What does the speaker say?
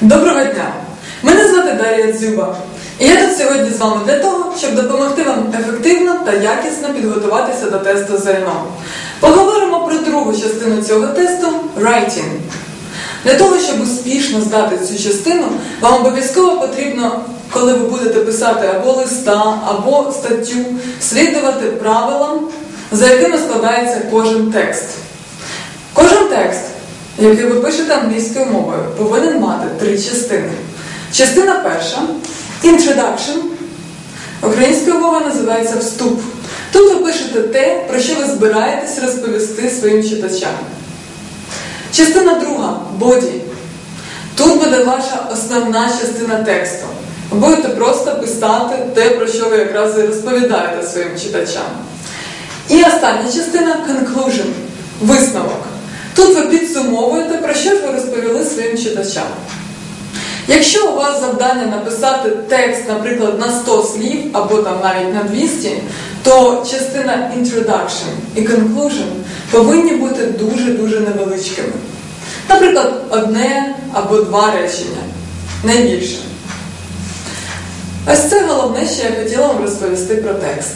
Доброго дня! Мене звати Дар'я Дзюба. І я тут сьогодні з вами для того, щоб допомогти вам ефективно та якісно підготуватися до тесту ЗНО. Поговоримо про другу частину цього тесту writing. Для того, щоб успішно здати цю частину, вам обов'язково потрібно, коли ви будете писати або листа, або статтю, слідувати правилам, за якими складається кожен текст. Кожен текст, який ви пишете англійською мовою, повинен мати три частини. Частина перша introduction. Українською мовою називається вступ. Тут ви пишете те, про що ви збираєтесь розповісти своїм читачам. Частина друга body. Тут буде ваша основна частина тексту. Будете просто писати те, про що ви якраз і розповідаєте своїм читачам. І остання частина conclusion висновок. Підсумовуєте, про що ж ви розповіли своїм читачам. Якщо у вас завдання написати текст, наприклад, на 100 слів або там навіть на 200, то частина introduction і conclusion повинні бути дуже-дуже невеличкими. Наприклад, одне або два речення, найбільше. Ось це головне, що я хотіла вам розповісти про текст.